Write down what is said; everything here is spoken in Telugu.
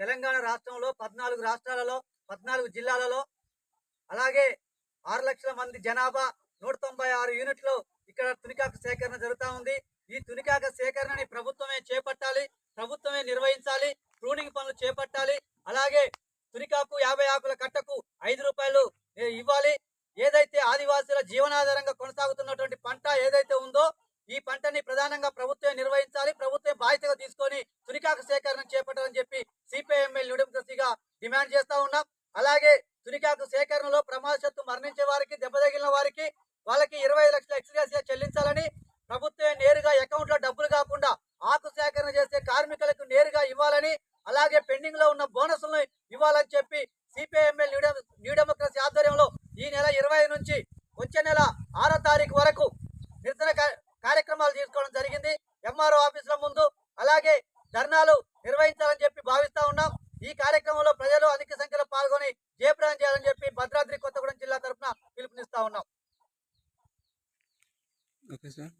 తెలంగాణ రాష్ట్రంలో పద్నాలుగు రాష్ట్రాలలో పద్నాలుగు జిల్లాలలో అలాగే ఆరు లక్షల మంది జనాభా నూట తొంభై ఆరు యూనిట్లు ఇక్కడ తునికాక సేకరణ జరుగుతూ ఉంది. ఈ తునికాక సేకరణని ప్రభుత్వమే చేపట్టాలి ప్రభుత్వమే నిర్వహించాలి ప్రూనింగ్ పనులు చేపట్టాలి. అలాగే తునికాకు యాభై ఆకుల కట్టకు ఐదు రూపాయలు ఇవ్వాలి. ఏదైతే ఆదివాసుల జీవనాధారంగా కొనసాగుతున్నటువంటి పంట ఏదైతే ఉందో ఈ ప్రధానంగా ప్రభుత్వం నిర్వహించాలి ప్రభుత్వం బాధ్యతగా తీసుకొని తునికాకు సేకరణ చేపట్టాలని చెప్పి సిపిఐఎంఎల్ న్యూడెమోక్రసీగా డిమాండ్ చేస్తా ఉన్నాం. అలాగే తునికాకు సేకరణలో ప్రమాదశత్తు మరణించే వారికి దెబ్బ తగిలిన వారికి వాళ్ళకి ఇరవై లక్షల ఎక్స్గ్రేసియా చెల్లించాలని ప్రభుత్వం నేరుగా అకౌంట్లో డబ్బులు కాకుండా ఆకు సేకరణ చేసే కార్మికులకు నేరుగా ఇవ్వాలని అలాగే పెండింగ్లో ఉన్న బోనస్లను ఇవ్వాలని చెప్పి సిపిఐఎంఎల్ న్యూ డెమోక్రసీ ఆధ్వర్యంలో ఈ నెల ఇరవై నుంచి వచ్చే నెల ఆరో తారీఖు వరకు ఎంఆర్ఓ ఆఫీసుల ముందు అలాగే ధర్నాలు నిర్వహించాలని చెప్పి భావిస్తా ఉన్నాం. ఈ కార్యక్రమంలో ప్రజలు అధిక సంఖ్యలో పాల్గొని జయప్రదం చేయాలని చెప్పి భద్రాద్రి కొత్తగూడెం జిల్లా తరఫున పిలుపునిస్తా ఉన్నాం. Okay sir.